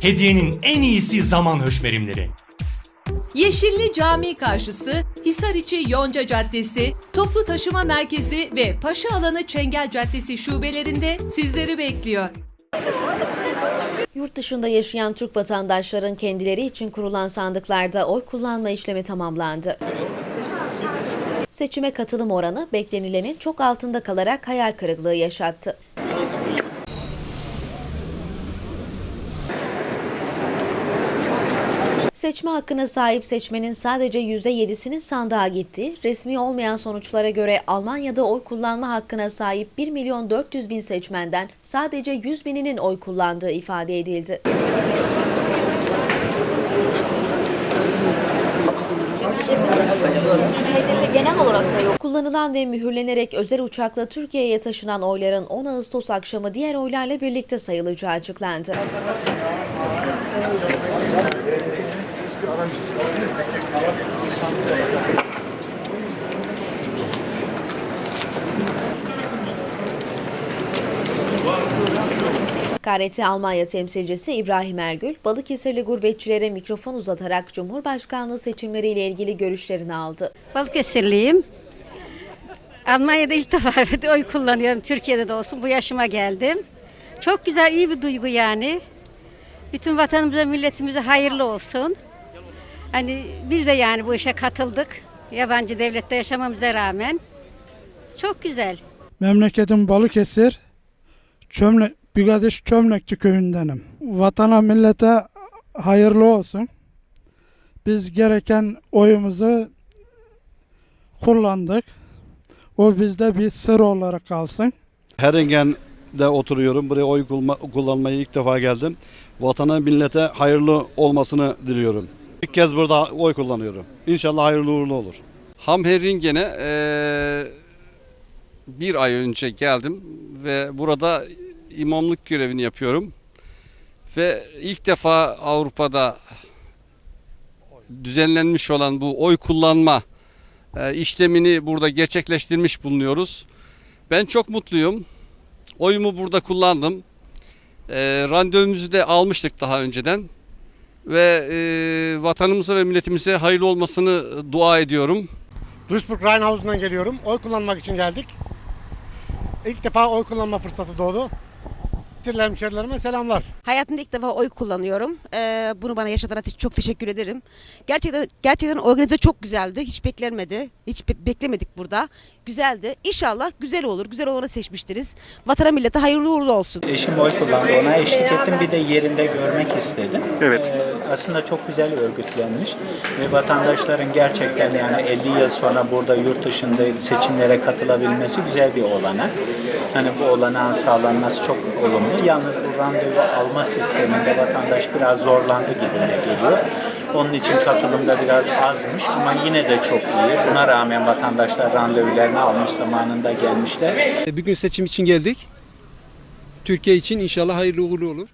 Hediyenin en iyisi zaman höşmerimleri. Yeşilli Cami karşısı, Hisariçi Yonca Caddesi, Toplu Taşıma Merkezi ve Paşa Alanı Çengel Caddesi şubelerinde sizleri bekliyor. Yurt dışında yaşayan Türk vatandaşların kendileri için kurulan sandıklarda oy kullanma işlemi tamamlandı. Seçime katılım oranı beklenilenin çok altında kalarak hayal kırıklığı yaşattı. Seçme hakkına sahip seçmenin sadece %7'sinin sandığa gitti. Resmi olmayan sonuçlara göre Almanya'da oy kullanma hakkına sahip 1 milyon 400 bin seçmenden sadece 100 bininin oy kullandığı ifade edildi. Kullanılan ve mühürlenerek özel uçakla Türkiye'ye taşınan oyların 10 Ağustos akşamı diğer oylarla birlikte sayılacağı açıklandı. KRT Almanya temsilcisi İbrahim Ergül, Balıkesirli gurbetçilere mikrofon uzatarak Cumhurbaşkanlığı seçimleriyle ilgili görüşlerini aldı. Balıkesirliyim. Almanya'da ilk defa oy kullanıyorum. Türkiye'de de olsun. Bu yaşıma geldim. Çok güzel, iyi bir duygu yani. Bütün vatanımıza, milletimize hayırlı olsun. Hani biz de yani bu işe katıldık. Yabancı devlette yaşamamıza rağmen. Çok güzel. Memleketim Balıkesir. Çömle, Bigadiş Çömlekçi köyündenim. Vatana millete hayırlı olsun. Biz gereken oyumuzu kullandık. O bizde bir sır olarak kalsın. Heringen'de oturuyorum. Buraya oy kullanmaya ilk defa geldim. Vatana millete hayırlı olmasını diliyorum. İlk kez burada oy kullanıyorum. İnşallah hayırlı uğurlu olur. Hamheringen'e eee bir ay önce geldim ve burada imamlık görevini yapıyorum. Ve ilk defa Avrupa'da düzenlenmiş olan bu oy kullanma eee, işlemini burada gerçekleştirmiş bulunuyoruz. Ben çok mutluyum. Oyumu burada kullandım. Eee randevumuzu da almıştık daha önceden. Ve eee, vatanımıza ve milletimize hayırlı olmasını dua ediyorum. Duisburg Rheinhausen'dan geliyorum. Oy kullanmak için geldik. İlk defa oy kullanma fırsatı doğdu. Sirli hemşerilerime selamlar. Hayatımda ilk defa oy kullanıyorum. Ee, bunu bana yaşatana te- çok teşekkür ederim. Gerçekten gerçekten organize çok güzeldi. Hiç beklenmedi. Hiç be- beklemedik burada. Güzeldi. İnşallah güzel olur. Güzel olanı seçmiştiriz. Vatana millete hayırlı uğurlu olsun. Eşim oy kullandı. Ona eşlik ettim. Bir de yerinde görmek istedim. Evet. aslında çok güzel örgütlenmiş ve vatandaşların gerçekten yani 50 yıl sonra burada yurt dışında seçimlere katılabilmesi güzel bir olanak. Hani bu olanağın sağlanması çok olumlu. Yalnız bu randevu alma sisteminde vatandaş biraz zorlandı gibime geliyor. Onun için katılımda biraz azmış ama yine de çok iyi. Buna rağmen vatandaşlar randevularını almış zamanında gelmişler. Bir gün seçim için geldik. Türkiye için inşallah hayırlı uğurlu olur.